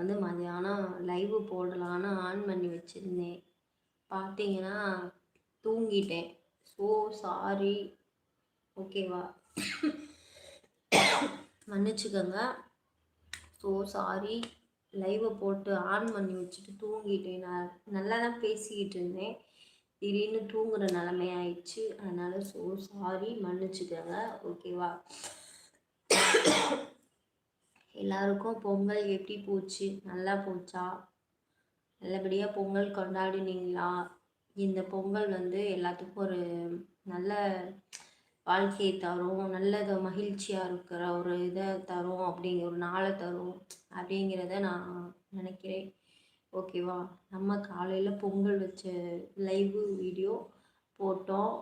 வந்து மதியானம் லைவ் போடலான்னு ஆன் பண்ணி வச்சுருந்தேன். பார்த்தீங்கன்னா தூங்கிட்டேன். ஸோ சாரி ஓகேவா மன்னிச்சுக்கோங்க. ஸோ சாரி லைவை போட்டு ஆன் பண்ணி வச்சுட்டு தூங்கிட்டேன். நான் நல்லா தான் பேசிக்கிட்டு இருந்தேன். திடீர்னு தூங்குற நிலமை அதனால் ஸோ சாரி மன்னிச்சுக்கோங்க. ஓகேவா எல்லாருக்கும் பொங்கல் எப்படி போச்சு? நல்லா போச்சா? நல்லபடியாக பொங்கல் கொண்டாடினீங்களா? இந்த பொங்கல் வந்து எல்லாத்துக்கும் ஒரு நல்ல வாழ்க்கையை தரும் நல்லது மகிழ்ச்சியாக இருக்கிற ஒரு இதை தரும் அப்படிங்கிற ஒரு நாளை தரும் அப்படிங்கிறத நான் நினைக்கிறேன். ஓகேவா? நம்ம காலையில் பொங்கல் வச்ச லைவு வீடியோ போட்டோம்.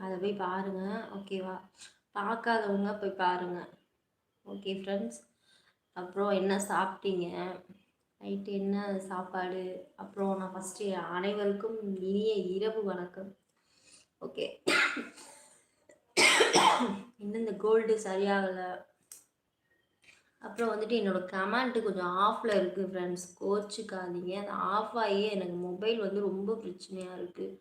அதை போய் பாருங்கள் ஓகேவா? பார்க்காதவங்க போய் பாருங்கள் ஓகே ஃப்ரெண்ட்ஸ் அப்புறம் என்ன சாப்பிட்டீங்க? நைட்டு என்ன சாப்பாடு? அப்புறம் நான் ஃபஸ்ட்டு அனைவருக்கும் இனிய இரவு வணக்கம். ஓகே. இன்னும் இந்த கோல்டு சரியாகலை. அப்புறம் வந்துட்டு என்னோடய கமெண்ட்டு கொஞ்சம் ஆஃபில் இருக்குது ஃப்ரெண்ட்ஸ் கோச்சிக்காதீங்க. அது ஆஃப் ஆகி எனக்கு மொபைல் வந்து ரொம்ப பிரச்சனையாக இருக்குது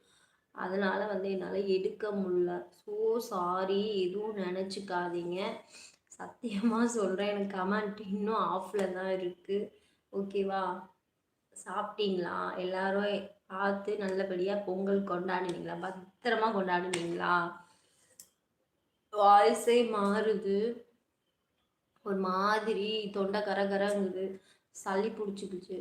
அதனால் வந்து என்னால் எடுக்க முடில ஸோ சாரி எதுவும் நினச்சிக்காதீங்க. சத்தியமாக சொல்கிறேன் எனக்கு கமெண்ட் இன்னும் ஆஃபில் தான் இருக்குது ஓகேவா சாப்பிட்டீங்களா? எல்லாரும் பார்த்து நல்லபடியாக பொங்கல் கொண்டாடுனீங்களா? பத்திரமா கொண்டாடுனீங்களா? வாய்ஸே மாறுது. ஒரு மாதிரி தொண்டை கரகரங்குது. சளி பிடிச்சிக்குச்சு.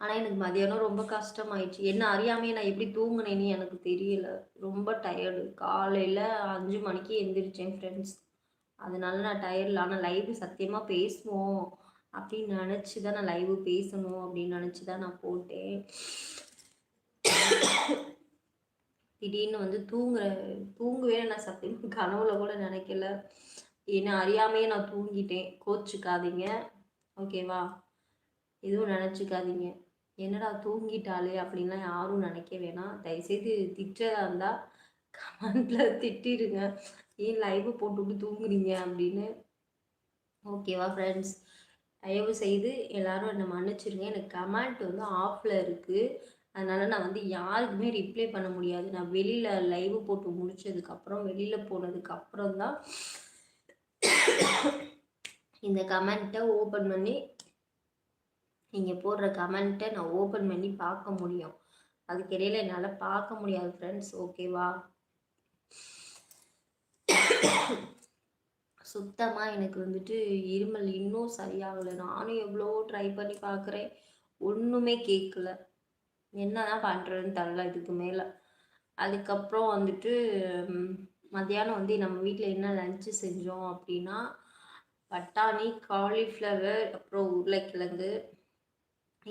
ஆனால் எனக்கு மதியானம் ரொம்ப கஷ்டமாயிடுச்சு. என்ன அறியாமையே நான் எப்படி தூங்கினேன்னு எனக்கு தெரியல. ரொம்ப டயர்டு காலையில் அஞ்சு மணிக்கு எந்திரிச்சேன் ஃப்ரெண்ட்ஸ் அதனால நான் டயர்டில் ஆனால் லைவ் சத்தியமாக பேசுவோம் அப்படின்னு நினச்சி தான் நான் லைவ் பேசணும் அப்படின்னு நினச்சி தான் நான் போட்டேன். திடீர்னு வந்து தூங்குற தூங்குவே நான் சத்தியமாக கனவுல கூட நினைக்கல. என்ன அறியாமையே நான் தூங்கிட்டேன். கோச்சுக்காதீங்க. ஓகேவா எதுவும் நினச்சிக்காதீங்க. என்னடா தூங்கிட்டாளே அப்படின்லாம் யாரும் நினைக்க வேணாம். தயவுசெய்து திட்டுறதா இருந்தால் கமெண்டில் திட்டிடுங்க ஏன் லைவ் போட்டுவிட்டு தூங்குறீங்க அப்படின்னு. ஓகேவா ஃப்ரெண்ட்ஸ் தயவு செய்து எல்லாரும் என்னை மன்னிச்சிருங்க. எனக்கு கமெண்ட் வந்து ஆஃபில் இருக்குது அதனால் நான் வந்து யாருக்குமே ரிப்ளை பண்ண முடியாது. நான் வெளியில் லைவ் போட்டு முடித்ததுக்கப்புறம் வெளியில் போனதுக்கப்புறம் தான் இந்த கமெண்ட்டை ஓப்பன் பண்ணி நீங்கள் போடுற கமெண்ட்டை நான் ஓப்பன் பண்ணி பார்க்க முடியும். அதுக்கிடையில் என்னால் பார்க்க முடியாது ஃப்ரெண்ட்ஸ் ஓகேவா சுத்தமாக எனக்கு வந்துட்டு இருமல் இன்னும் சரியாகலை. நானும் எவ்வளோ ட்ரை பண்ணி பார்க்குறேன். ஒன்றுமே கேட்கல என்ன தான் பண்ணுறதுன்னு தெரில இதுக்கு மேலே. அதுக்கப்புறம் வந்துட்டு மத்தியானம் வந்து நம்ம வீட்டில் என்ன லஞ்சு செஞ்சோம் அப்படின்னா பட்டாணி காலிஃப்ளவர் அப்புறம் உருளைக்கிழங்கு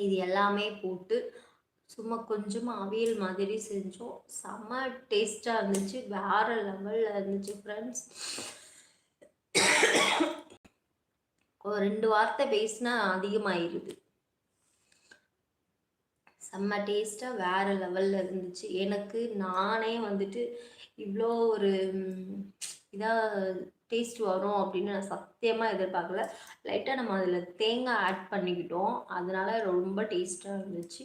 இது எல்லாமே போட்டு சும்மா கொஞ்சமாக அவியல் மாதிரி செஞ்சோம். செம்ம டேஸ்ட்டாக இருந்துச்சு. வேறு லெவலில் இருந்துச்சு ஃப்ரெண்ட்ஸ் ஒரு ரெண்டு வார்த்தை பேசினா அதிகமாயிருது. செம்ம டேஸ்ட்டாக வேறு லெவலில் இருந்துச்சு. எனக்கு நானே வந்துட்டு இவ்வளோ ஒரு இதாக டேஸ்ட் வரும் அப்படின்னு நான் சத்தியமாக எதிர்பார்க்கல. லைட்டாக நம்ம அதில் தேங்காய் ஆட் பண்ணிக்கிட்டோம். அதனால ரொம்ப டேஸ்ட்டாக இருந்துச்சு.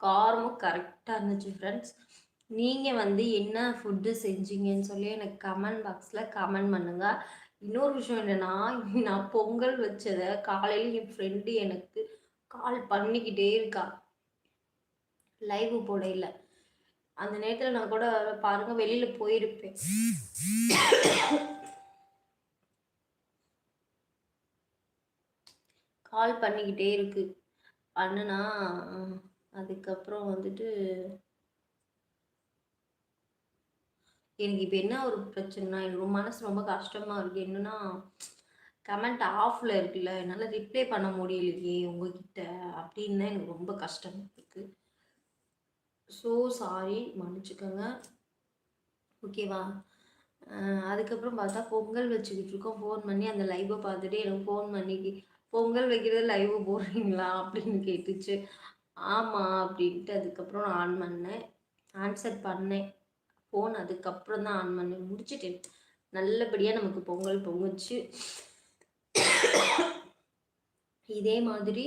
காரமும் கரெக்டாக இருந்துச்சு ஃப்ரெண்ட்ஸ் நீங்கள் வந்து என்ன ஃபுட்டு செஞ்சீங்கன்னு சொல்லி எனக்கு கமெண்ட் பாக்ஸில் கமெண்ட் பண்ணுங்கள் இன்னொரு விஷயம் என்னென்னா நான் பொங்கல் வச்சதை காலையில் என் ஃப்ரெண்டு எனக்கு கால் பண்ணிக்கிட்டே இருக்கா. லைவ் போட இல்லை. அந்த நேரத்தில் நான் கூட பாருங்கள் வெளியில் போயிருப்பேன். கால் பண்ணிக்கிட்டே இருக்கு. பண்ணுனா அதுக்கப்புறம் வந்துட்டு எனக்கு இப்போ என்ன ஒரு பிரச்சனைனா எனக்கு ரொம்ப மனசு ரொம்ப கஷ்டமாக இருக்குது என்னன்னா கமெண்ட் ஆஃபில் இருக்குல்ல என்னால் ரிப்ளை பண்ண முடியலையே உங்ககிட்ட அப்படின்னு எனக்கு ரொம்ப கஷ்டமாக இருக்குது ஸோ சாரி மன்னிச்சுக்கோங்க. ஓகேவா அதுக்கப்புறம் பார்த்தா பொங்கல் வச்சுக்கிட்டு இருக்கோம். ஃபோன் பண்ணி அந்த லைவை பார்த்துட்டு எனக்கு ஃபோன் பண்ணி பொங்கல் வைக்கிறது லைவ் போடுறீங்களா? அப்படின்னு கேட்டுச்சு. ஆமாம் அப்படின்ட்டு அதுக்கப்புறம் நான் ஆன் பண்ணேன். ஆன்சர் பண்ணேன். ஃபோன் அதுக்கப்புறம் தான் ஆன் பண்ணேன். முடிச்சிட்டேன். நல்லபடியாக நமக்கு பொங்கல் பொங்குச்சு. இதே மாதிரி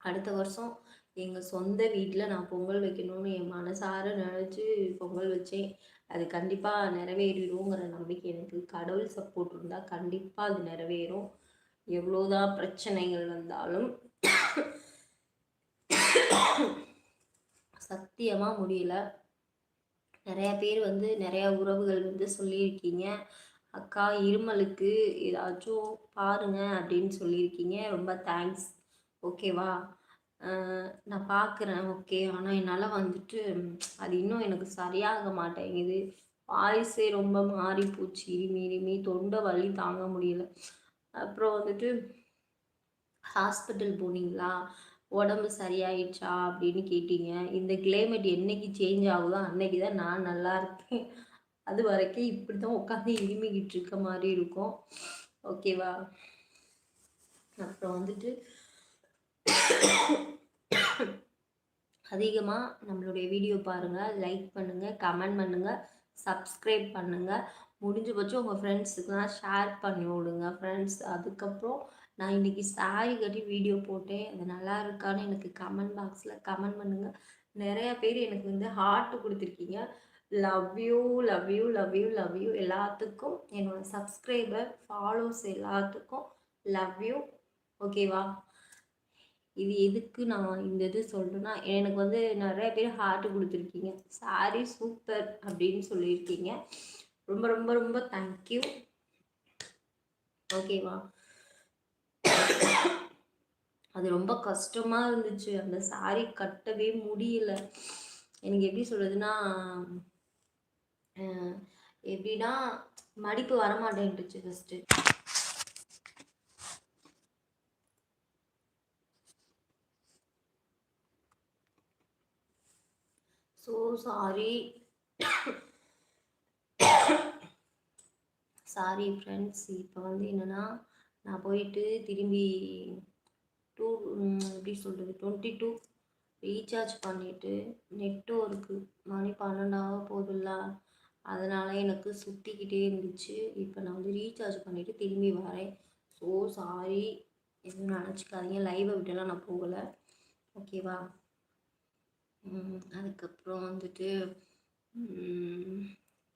அடுத்த வருஷம் எங்கள் சொந்த வீட்டில் நான் பொங்கல் வைக்கணும்னு என் மனசார நினச்சி பொங்கல் வச்சேன். அது கண்டிப்பாக நிறைவேறிடுங்கிற நம்பிக்கை எனக்கு. கடவுள் சப்போர்ட் இருந்தால் கண்டிப்பாக அது நிறைவேறும். எவ்வளோதான் பிரச்சனைகள் வந்தாலும் சத்தியமாக முடியல. நிறையா பேர் வந்து நிறையா உறவுகள் வந்து சொல்லியிருக்கீங்க. அக்கா இருமலுக்கு ஏதாச்சும் பாருங்க அப்படின்னு சொல்லியிருக்கீங்க. ரொம்ப தேங்க்ஸ் ஓகேவா நான் பார்க்குறேன் ஓகே. ஆனால் என்னால் வந்துட்டு அது இன்னும் எனக்கு சரியாக மாட்டேங்குது. வாய்ஸே ரொம்ப மாறி போச்சு. இருமி இருமி தொண்டை வலி தாங்க முடியல. அப்புறம் வந்துட்டு ஹாஸ்பிட்டல் போனீங்களா? உடம்பு சரியாயிடுச்சா? அப்படின்னு கேட்டீங்க. இந்த கிளைமேட் என்னைக்கு சேஞ்ச் ஆகுதோ அன்னைக்கு தான் நான் நல்லா இருக்கேன். அது வரைக்கும் இப்படி தான் உட்காந்து இருமிக்கிட்டு இருக்க மாதிரி இருக்கும். ஓகேவா? அப்புறம் வந்துட்டு அதிகமாக நம்மளுடைய வீடியோ பாருங்கள் லைக் பண்ணுங்கள் கமெண்ட் பண்ணுங்கள் சப்ஸ்கிரைப் பண்ணுங்கள் முடிஞ்ச பட்சம் உங்கள் ஃப்ரெண்ட்ஸுக்கெலாம் ஷேர் பண்ணி விடுங்க ஃப்ரெண்ட்ஸ் அதுக்கப்புறம் நான் இன்றைக்கி சாரி கட்டி வீடியோ போட்டேன். அது நல்லா இருக்கான்னு எனக்கு கமெண்ட் பாக்ஸில் கமெண்ட் பண்ணுங்கள் நிறைய பேர் எனக்கு வந்து ஹார்ட் கொடுத்துருக்கீங்க. Love you love you love you love you எல்லாத்துக்கும். என்னோடய சப்ஸ்கிரைபர் ஃபாலோஸ் எல்லாத்துக்கும் லவ் யூ ஓகேவா இது எதுக்கு நான் இந்த இது சொல்கிறேன்னா எனக்கு வந்து நிறைய பேர் ஹார்ட் கொடுத்துருக்கீங்க. சாரி சூப்பர் அப்படின்னு சொல்லியிருக்கீங்க. ரொம்ப ரொம்ப ரொம்ப தேங்க்யூ ஓகேவா அது ரொம்ப கஷ்டமாக இருந்துச்சு. அந்த சாரி கட்டவே முடியல. எனக்கு எப்படி சொல்கிறதுனா எப்படின்னா மடிப்பு வரமாட்டேன்ட்டுச்சு first so sorry sorry friends இப்போ வந்து என்னென்னா நான் போயிட்டு திரும்பி டூ எப்படி சொல்கிறது டுவெண்ட்டி டூ ரீசார்ஜ் பண்ணிவிட்டு நெட்ஒர்க்கு மணி பன்னெண்டாக போதில்ல. அதனால் எனக்கு சுற்றிக்கிட்டே இருந்துச்சு. இப்போ நான் வந்து ரீசார்ஜ் பண்ணிவிட்டு திரும்பி வரேன். ஸோ சாரி எதுவும் நினச்சிக்காதீங்க. லைவை விட்டுலாம் நான் போகலை. ஓகேவா அதுக்கப்புறம் வந்துட்டு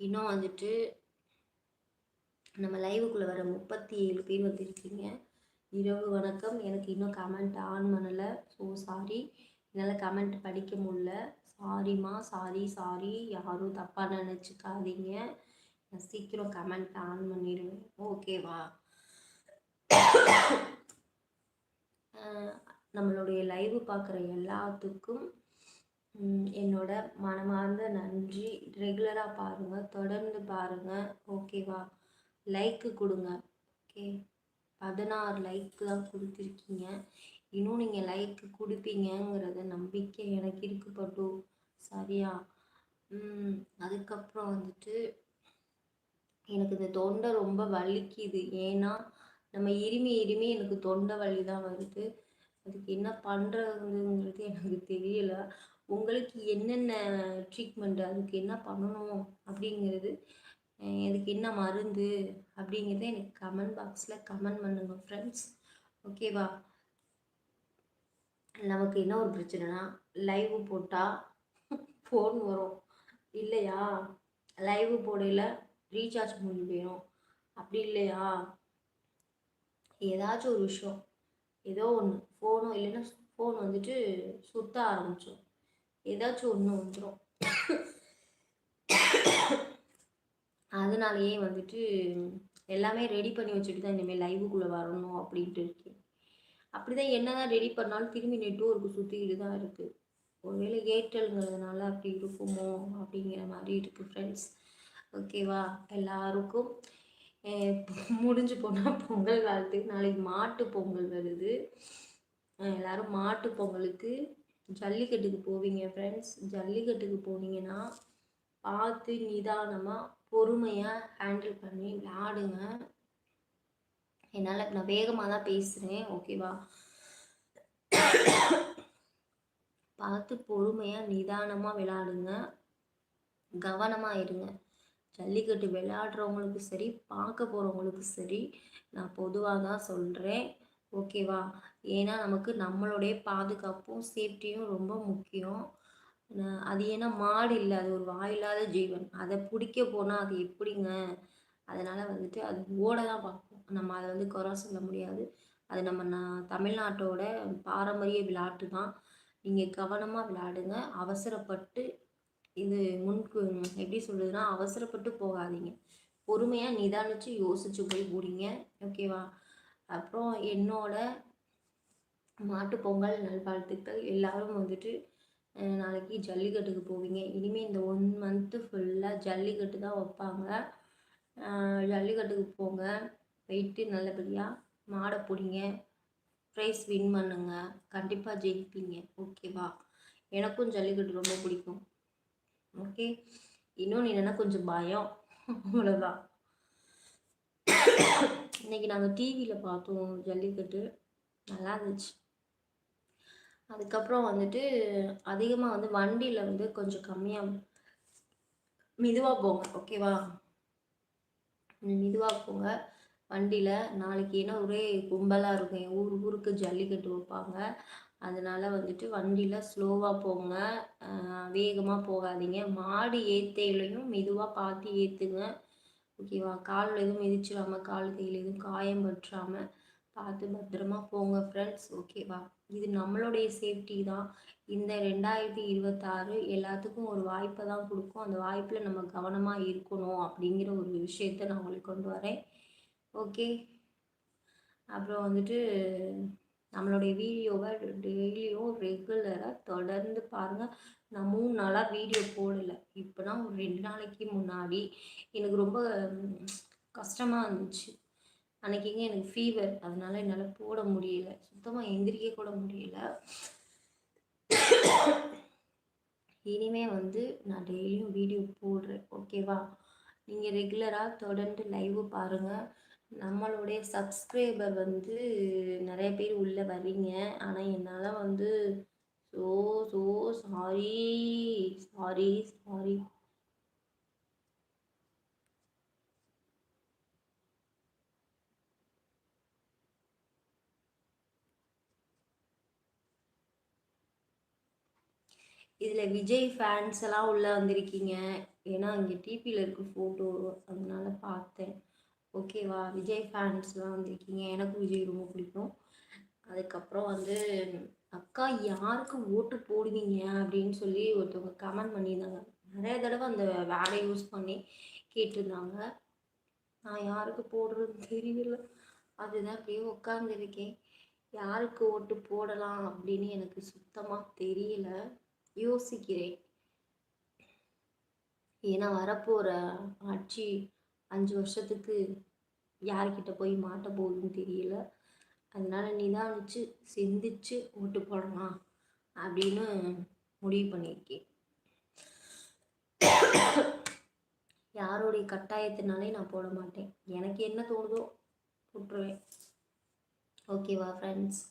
இன்னும் வந்துட்டு நம்ம லைவுக்குள்ளே வர முப்பத்தி ஏழு பேர் வந்துருக்கீங்க. இரவு வணக்கம். எனக்கு இன்னும் கமெண்ட் ஆன் பண்ணலை. ஸோ சாரி என்னால் கமெண்ட் படிக்க முடில சாரிம்மா சாரி சாரி யாரும் தப்பாக நினச்சிக்காதீங்க. நான் சீக்கிரம் கமெண்ட் ஆன் பண்ணிடுவேன். ஓகேவா நம்மளுடைய லைவ் பார்க்குற எல்லாத்துக்கும் என்னோட மனமார்ந்த நன்றி. ரெகுலராக பாருங்கள் தொடர்ந்து பாருங்கள் ஓகேவா? லைக்கு கொடுங்க. ஓகே? பதினாறு லைக் தான் கொடுத்துருக்கீங்க. இன்னும் நீங்கள் லைக் கொடுப்பீங்கங்கிறத நம்பிக்கை எனக்கு இருக்கு சரியா? அதுக்கப்புறம் வந்துட்டு எனக்கு இந்த தொண்டை ரொம்ப வலிக்குது. ஏன்னா நம்ம இருமி இருமி எனக்கு தொண்டை வலி தான் வருது. அதுக்கு என்ன பண்ணுறதுங்கிறது எனக்கு தெரியல. உங்களுக்கு என்னென்ன ட்ரீட்மெண்ட் அதுக்கு என்ன பண்ணணும் அப்படிங்கிறது இதுக்கு என்ன மருந்து அப்படிங்கிறத எனக்கு கமெண்ட் பாக்ஸில் கமெண்ட் பண்ணுங்க ஃப்ரெண்ட்ஸ் ஓகேவா நமக்கு என்ன ஒரு பிரச்சனைனா லைவ் போட்டால் ஃபோன் வரும். இல்லையா? லைவ் போடையில் ரீசார்ஜ் முடிஞ்சு போயிடும் அப்படி இல்லையா? ஏதாச்சும் ஒரு விஷயம். ஏதோ ஒன்று ஃபோனும் இல்லைன்னா ஃபோன் வந்துட்டு சுத்த ஆரம்பிச்சோம் ஏதாச்சும் ஒன்று வந்துடும் அதனாலேயே வந்துட்டு எல்லாமே ரெடி பண்ணி வச்சுட்டு தான் இனிமேல் லைவுக்குள்ளே வரணும் அப்படின்ட்டு இருக்கேன். அப்படி தான் என்ன தான் ரெடி பண்ணாலும் திரும்பி நெட்ஒர்க்கு சுற்றிக்கிட்டு தான் இருக்குது ஒருவேளை ஏர்டெல்ங்கிறதுனால அப்படி இருக்குமோ அப்படிங்கிற மாதிரி இருக்குது ஃப்ரெண்ட்ஸ் ஓகேவா எல்லாருக்கும் முடிஞ்சு போனால் பொங்கல் காலத்துக்கு நாளைக்கு மாட்டு பொங்கல் வருது. எல்லோரும் மாட்டு பொங்கலுக்கு ஜல்லிக்கட்டுக்கு போவீங்க ஃப்ரெண்ட்ஸ் ஜல்லிக்கட்டுக்கு போனீங்கன்னா பார்த்து நிதானமாக பொறுமையாக ஹேண்டில் பண்ணி விளாடுங்க என்னால் நான் வேகமாக தான் பேசுகிறேன் ஓகேவா பார்த்து பொறுமையாக நிதானமாக விளாடுங்க கவனமாக இருங்க. ஜல்லிக்கட்டு விளையாடுறவங்களுக்கும் சரி பார்க்க போகிறவங்களுக்கும் சரி நான் பொதுவாக தான் சொல்கிறேன் ஓகேவா ஏன்னா நமக்கு நம்மளுடைய பாதுகாப்பும் சேஃப்டியும் ரொம்ப முக்கியம். அது ஏன்னா மாடு இல்லை அது ஒரு வாயில்லாத ஜீவன். அதை பிடிக்க போனால் அது எப்படிங்க? அதனால் வந்துட்டு அது ஓட தான் பார்க்கும் நம்ம அதை வந்து குறை சொல்ல முடியாது. அது நம்ம நான் தமிழ்நாட்டோட பாரம்பரிய விளையாட்டு தான். நீங்கள் கவனமாக விளையாடுங்க. அவசரப்பட்டு இது முன்கு எப்படி சொல்கிறதுனா அவசரப்பட்டு போகாதீங்க. பொறுமையாக நிதானித்து யோசித்து போய் கூடிங்க ஓகேவா? அப்புறம் என்னோட மாட்டு பொங்கல் நல்வாழ்த்துக்கள். எல்லாரும் வந்துட்டு நாளைக்கு ஜல்லிக்கட்டுக்கு போவீங்க. இனிமேல் இந்த ஒன் மந்த்து ஃபுல்லாக ஜல்லிக்கட்டு தான் வைப்பாங்க. ஜல்லிக்கட்டுக்கு போங்க. போயிட்டு நல்லபடியாக மாடை பிடிங்க. ப்ரைஸ் வின் பண்ணுங்க. கண்டிப்பாக ஜெயிப்பீங்க. ஓகேவா எனக்கும் ஜல்லிக்கட்டு ரொம்ப பிடிக்கும். ஓகே இன்னொன்று என்னென்னா கொஞ்சம் பயம். அவ்வளோதான் இன்றைக்கி நாங்கள் டிவியில் பார்த்தோம் ஜல்லிக்கட்டு. நல்லா இருந்துச்சு. அதுக்கப்புறம் வந்துட்டு அதிகமாக வந்து வண்டியில் வந்து கொஞ்சம் கம்மியாக மெதுவாக போங்க ஓகேவா மெதுவாக போங்க. வண்டியில் நாளைக்கு ஏன்னா ஒரே கும்பலாக இருக்கும். என் ஊர் ஊருக்கு ஜல்லிக்கட்டு வைப்பாங்க. அதனால் வந்துட்டு வண்டியில் ஸ்லோவாக போங்க. வேகமாக போகாதீங்க. மாடு ஏற்றையிலையும் மெதுவாக பார்த்து ஏற்றுங்க ஓகேவா காலில் எதுவும் மிதிச்சிடாமல் கால் கையில் எதுவும் காயம் பற்றாமல் பார்த்து பத்திரமா போங்க ஃப்ரெண்ட்ஸ் ஓகேவா இது நம்மளுடைய சேஃப்டி தான். இந்த ரெண்டாயிரத்தி இருபத்தாறு எல்லாத்துக்கும் ஒரு வாய்ப்பை தான் கொடுக்கும். அந்த வாய்ப்பில் நம்ம கவனமாக இருக்கணும் அப்படிங்கிற ஒரு விஷயத்த நான் உங்களுக்கு கொண்டு வரேன். ஓகே அப்புறம் வந்துட்டு நம்மளுடைய வீடியோவை டெய்லியும் ரெகுலராக தொடர்ந்து பாருங்கள் நான் மூணு நாளாக வீடியோ போடலை. இப்போனா ஒரு ரெண்டு நாளைக்கு முன்னாடி. எனக்கு ரொம்ப கஷ்டமாக இருந்துச்சு. அன்றைக்கிங்க எனக்கு ஃபீவர் அதனால் என்னால் போட முடியல. சுத்தமாக எந்திரிக்க கூட முடியல. இனிமே வந்து நான் டெய்லியும் வீடியோ போடுறேன். ஓகேவா நீங்கள் ரெகுலராக தொடர்ந்து லைவ் பாருங்கள் நம்மளுடைய சப்ஸ்கிரைபர் வந்து நிறைய பேர் உள்ளே வர்றீங்க. ஆனால் என்னால் வந்து so so sorry sorry sorry இதில் விஜய் ஃபேன்ஸ் எல்லாம் உள்ளே வந்திருக்கீங்க. ஏன்னா இங்கே டிபியில் இருக்க ஃபோட்டோ அதனால பார்த்தேன். ஓகேவா விஜய் ஃபேன்ஸ்லாம் வந்திருக்கீங்க. எனக்கு விஜய் ரொம்ப பிடிக்கும். அதுக்கப்புறம் வந்து அக்கா யாருக்கு ஓட்டு போடுவீங்க? அப்படின்னு சொல்லி ஒருத்தவங்க கமெண்ட் பண்ணியிருந்தாங்க. நிறைய தடவை அந்த வேலை யூஸ் பண்ணி கேட்டிருந்தாங்க. நான் யாருக்கு போடுறதுன்னு தெரியல. அதுதான் அப்படியே உட்காந்துருக்கேன் யாருக்கு ஓட்டு போடலாம் அப்படின்னு எனக்கு சுத்தமாக தெரியல. யோசிக்கிறேன். ஏன்னா வரப்போகிற ஆட்சி அஞ்சு வருஷத்துக்கு யார்கிட்ட போய் மாட்ட போகுதுன்னு தெரியல. அதனால நிதானிச்சு சிந்திச்சு ஓட்டு போடலாம் அப்படின்னு முடிவு பண்ணியிருக்கேன். யாருடைய கட்டாயத்தினாலே நான் போட மாட்டேன். எனக்கு என்ன தோணுதோ போட்டுருவேன். ஓகேவா ஃப்ரெண்ட்ஸ்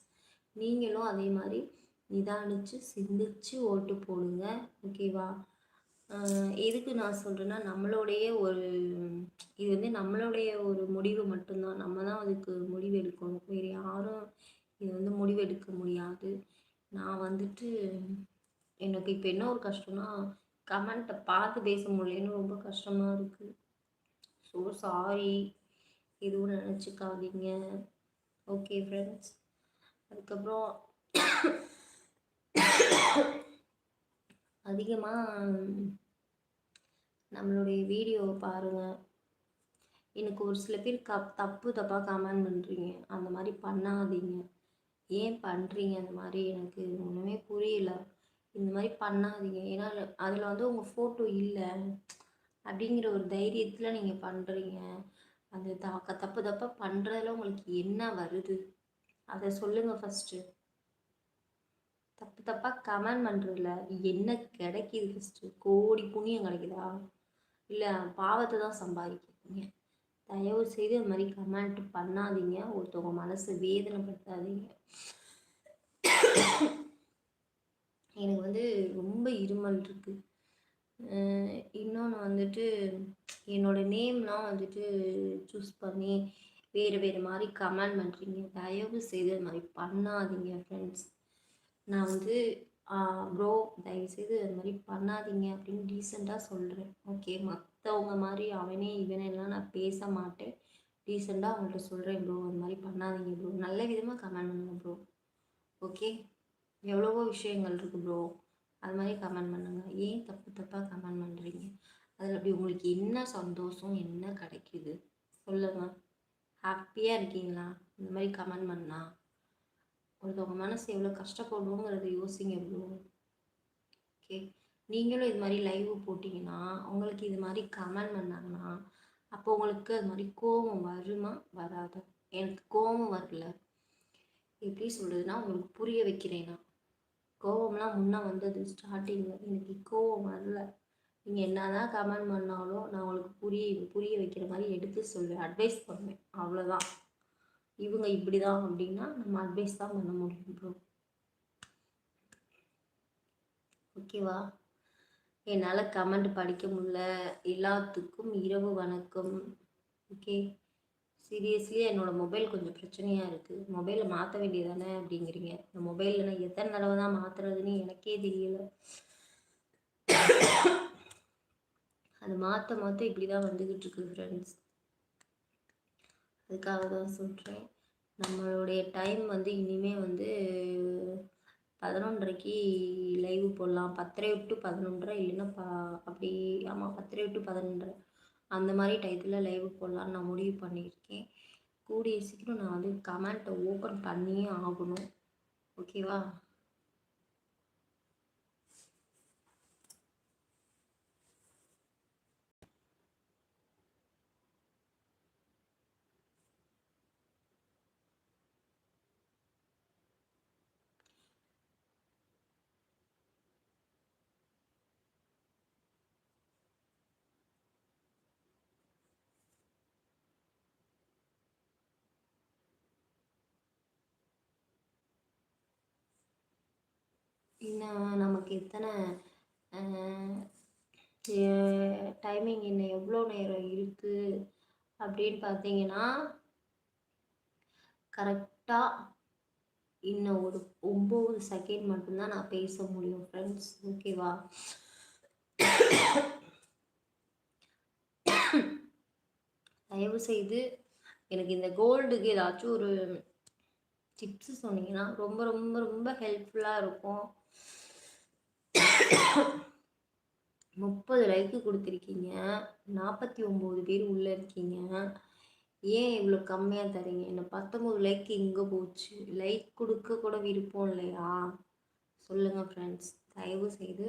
நீங்களும் அதே மாதிரி நிதானித்து சிந்திச்சு ஓட்டு போடுங்க. ஓகேவா எதுக்கு நான் சொல்கிறேன்னா நம்மளுடைய ஒரு இது வந்து நம்மளுடைய ஒரு முடிவு மட்டும்தான். நம்ம தான் அதுக்கு முடிவு எடுக்கணும். வேறு யாரும் இது வந்து முடிவு எடுக்க முடியாது. நான் வந்துட்டு எனக்கு இப்போ என்ன ஒரு கஷ்டம்னா கமெண்ட்டை பார்த்து பேச முடியலன்னு ரொம்ப கஷ்டமாக இருக்குது ஸோ சாரி எதுவும் நினச்சிக்காதீங்க. ஓகே ஃப்ரெண்ட்ஸ் அதுக்கப்புறம் அதிகமாக நம்மளுடைய வீடியோவை பாருங்கள் எனக்கு ஒரு சில பேர் க தப்பு தப்பாக கமெண்ட் பண்ணுறீங்க அந்த மாதிரி பண்ணாதீங்க. ஏன் பண்ணுறீங்க அந்த மாதிரி? எனக்கு ஒன்றுமே புரியல. இந்த மாதிரி பண்ணாதீங்க. ஏன்னா அதில் வந்து உங்கள் ஃபோட்டோ இல்லை. அப்படிங்கிற ஒரு தைரியத்தில் நீங்கள் பண்ணுறீங்க அந்த தப்பு தப்பாக பண்ணுறதுல உங்களுக்கு என்ன வருது? அதை சொல்லுங்கள் ஃபஸ்ட்டு தப்பு தப்பாக கமெண்ட் பண்ணுறதுல என்ன கிடைக்கிது ஃபஸ்ட்டு கோடி புண்ணியம் கிடைக்குதா? இல்லை பாவத்தை தான் சம்பாதிக்கிறீங்க. தயவு செய்து அது மாதிரி கமெண்ட் பண்ணாதீங்க. ஒருத்தவங்க மனசு வேதனைப்படுத்தாதீங்க. எனக்கு வந்து ரொம்ப இருமல் இருக்குது இன்னொன்று வந்துட்டு என்னோடய நேம்லாம் வந்துட்டு சூஸ் பண்ணி வேறு வேறு மாதிரி கமெண்ட் பண்ணுறீங்க தயவு செய்து அது மாதிரி பண்ணாதீங்க ஃப்ரெண்ட்ஸ் நான் வந்து ப்ரோ தயவுசெய்து அது மாதிரி பண்ணாதீங்க அப்படின்னு டீசெண்டாக சொல்கிறேன் ஓகே மற்றவங்க மாதிரி அவனே இவனெல்லாம் நான் பேச மாட்டேன். டீசெண்டாக அவங்கள்ட்ட சொல்கிறேன் ப்ரோ அது மாதிரி பண்ணாதீங்க ப்ரோ நல்ல விதமாக கமெண்ட் பண்ணுங்கள் ப்ரோ ஓகே எவ்வளவோ விஷயங்கள் இருக்குது ப்ரோ அது மாதிரி கமெண்ட் பண்ணுங்கள் ஏன் தப்பு தப்பாக கமெண்ட் பண்ணுறீங்க அதில் அப்படி உங்களுக்கு என்ன சந்தோஷம் என்ன கிடைக்குது? சொல்லுங்கள் ஹாப்பியாக இருக்கீங்களா? இந்த மாதிரி கமெண்ட் பண்ணால் ஒருத்தவங்க மனசு எவ்வளோ கஷ்டப்படுவோங்கிறத யோசிங்க எவ்வளோ ஓகே நீங்களும் இது மாதிரி லைவ் போட்டிங்கன்னா உங்களுக்கு இது மாதிரி கமெண்ட் பண்ணாங்கன்னா அப்போ உங்களுக்கு அது மாதிரி கோபம் வருமா? வராதா? எனக்கு கோபம் வரல. எப்படி சொல்கிறதுனா உங்களுக்கு புரிய வைக்கிறேன்னா கோவம்லாம் முன்னே வந்தது ஸ்டார்டிங்கில் எனக்கு கோவம் வரல. நீங்கள் என்ன தான் கமெண்ட் பண்ணாலும் நான் உங்களுக்கு புரிய புரிய வைக்கிற மாதிரி எடுத்து சொல்லுவேன் அட்வைஸ் பண்ணுவேன். அவ்வளோதான் இவங்க இப்படி தான் அப்படின்னா நம்ம அட்வைஸ் தான் பண்ண முடியும் ப்ரோ ஓகேவா என்னால் கமெண்ட் படிக்க முடில எல்லாத்துக்கும் இரவு வணக்கம். ஓகே சீரியஸ்லி என்னோடய மொபைல் கொஞ்சம் பிரச்சனையாக இருக்குது மொபைலை மாற்ற வேண்டியதானே அப்படிங்கிறீங்க. இந்த மொபைலில் நான் எத்தனை தடவை தான் மாற்றுறதுன்னு எனக்கே தெரியல. அது மாற்ற மாற்ற இப்படி தான் வந்துக்கிட்டு இருக்கு ஃப்ரெண்ட்ஸ் அதுக்காக தான் சொல்கிறேன் நம்மளுடைய டைம் வந்து இனிமேல் வந்து பதினொன்றரைக்கு லைவ் போடலாம். பத்தரை விட்டு பதினொன்றரை இல்லைன்னா ப அப்படி ஆமாம் பத்தரை விட்டு பதினொன்றரை. அந்த மாதிரி டயத்தில் லைவ் போடலான்னு நான் முடிவு பண்ணியிருக்கேன். கூடிய சீக்கிரம் நான் வந்து கமெண்ட்டை ஓப்பன் பண்ணியே ஆகணும். ஓகேவா இன்னும் நமக்கு எத்தனை டைமிங் இன்னும் எவ்வளோ நேரம் இருக்குது அப்படின்னு பார்த்தீங்கன்னா கரெக்டாக இன்னும் ஒரு ஒம்பது செகண்ட் மட்டும்தான் நான் பேச முடியும் ஃப்ரெண்ட்ஸ் ஓகேவா தயவு செய்து எனக்கு இந்த கோல்டுக்கு ஏதாச்சும் ஒரு டிப்ஸ் சொன்னீங்கன்னா ரொம்ப ரொம்ப ரொம்ப ஹெல்ப்ஃபுல்லாக இருக்கும். முப்பது லைக்கு கொடுத்துருக்கீங்க. நாற்பத்தி ஒம்பது பேர் உள்ளே இருக்கீங்க. ஏன் இவ்வளோ கம்மியாக தரீங்க? என்ன பத்தொம்பது லைக் இங்கே போச்சு. லைக் கொடுக்க கூட விருப்பம் இல்லையா? சொல்லுங்கள் ஃப்ரெண்ட்ஸ் தயவு செய்து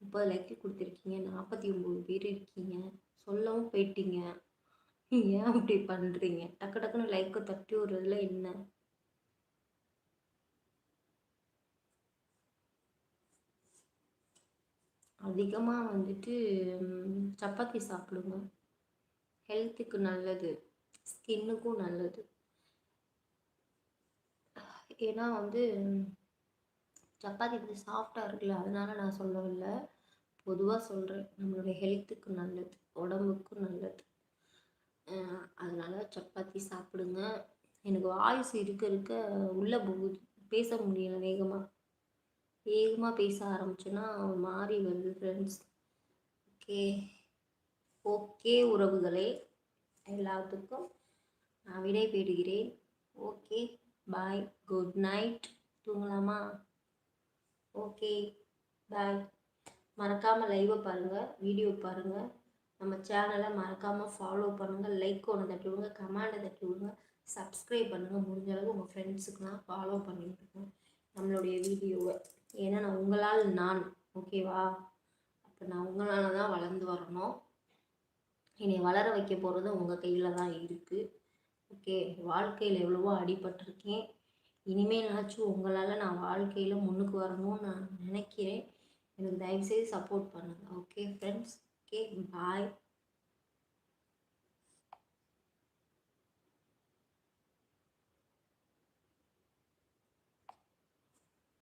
முப்பது லைக்கு கொடுத்துருக்கீங்க. நாற்பத்தி ஒம்பது பேர் இருக்கீங்க. சொல்லவும் போயிட்டீங்க. ஏன் அப்படி பண்ணுறீங்க டக்கு டக்குன்னு லைக்கை தட்டி விடுறதுல என்ன? அதிகமாக வந்துட்டு சப்பாத்தி சாப்பிடுங்க. ஹெல்த்துக்கு நல்லது. ஸ்கின்னுக்கும் நல்லது. ஏன்னா வந்து சப்பாத்தி வந்து சாஃப்டாக இருக்குல்ல அதனால நான் சொல்லவில்லை. பொதுவாக சொல்கிறேன் நம்மளுடைய ஹெல்த்துக்கு நல்லது உடம்புக்கும் நல்லது. அதனால் சப்பாத்தி சாப்பிடுங்க. எனக்கு வாய்ஸ் இருக்க இருக்க உள்ளே போகுது பேச முடியல வேகமாக வேகமாக பேச ஆரம்பிச்சோன்னா மாறி வருது ஃப்ரெண்ட்ஸ் ஓகே. ஓகே உறவுகளே எல்லாத்துக்கும் நான் விடை பெறுகிறேன். ஓகே. பாய் குட் நைட் தூங்கலாமா? ஓகே. பாய் மறக்காமல் லைவை பாருங்கள் வீடியோ பாருங்கள் நம்ம சேனலை மறக்காமல் ஃபாலோ பண்ணுங்கள் லைக் ஒன்று தட்டி விடுங்க கமெண்டை தட்டி விடுங்க சப்ஸ்கிரைப் பண்ணுங்கள் முடிஞ்சளவு உங்கள் ஃப்ரெண்ட்ஸுக்கெலாம் ஃபாலோ பண்ணிட்டுருக்கோம் நம்மளுடைய வீடியோவை ஏன்னா நான் உங்களால் நான் ஓகேவா? அப்போ நான் உங்களால் தான் வளர்ந்து வரணும். என்னை வளர வைக்க போகிறது உங்கள் கையில் தான் இருக்குது ஓகே வாழ்க்கையில் எவ்வளவோ அடிபட்டிருக்கேன். இனிமேலாச்சும் உங்களால் நான் வாழ்க்கையில் முன்னுக்கு வரணும்னு நான் நினைக்கிறேன். எனக்கு தயவுசெய்து சப்போர்ட் பண்ணுங்கள் ஓகே ஃப்ரெண்ட்ஸ் ஓகே பாய்